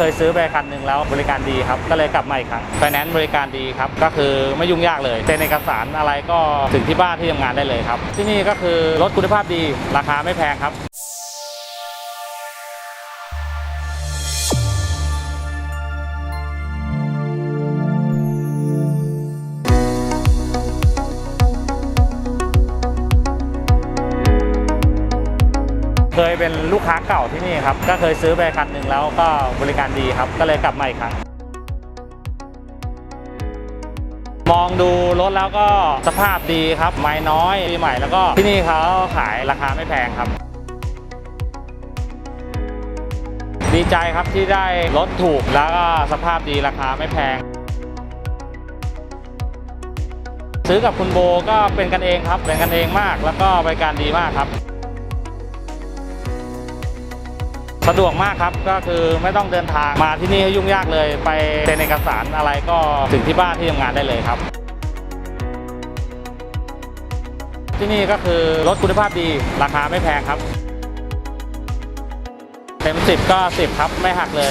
เคยซื้อไปคันหนึ่งแล้วบริการดีครับ ก็เลยกลับมาอีกครั้งไฟแนนซ์บริการดีครับ ก็คือไม่ยุ่งยากเลยเซ็นเอกสารอะไรก็ถึงที่บ้านที่ทำงานได้เลยครับ ที่นี่ก็คือรถคุณภาพดีราคาไม่แพงครับ เคยเป็นลูกค้าเก่าที่นี่ครับ ก็เคยซื้อไปคันหนึ่งแล้วก็บริการดีครับ ก็เลยกลับมาอีกครั้ง มองดูรถแล้วก็สภาพดีครับ ไม้น้อยปีใหม่แล้วก็ที่นี่เขาขายราคาไม่แพงครับ ดีใจครับที่ได้รถถูกแล้วก็สภาพดีราคาไม่แพงซื้อกับคุณโบก็เป็นกันเองครับ เป็นกันเองมากแล้วก็บริการดีมากครับ สะดวกมากครับก็คือไม่ต้องเดินทางมาที่นี่ให้ยุ่งยากเลย ไปเซ็นเอกสารอะไรก็ถึงที่บ้านที่ทำงานได้เลยครับ ที่นี่ก็คือรถคุณภาพดีราคาไม่แพงครับ เต็ม 10 ก็ 10 ครับไม่หักเลย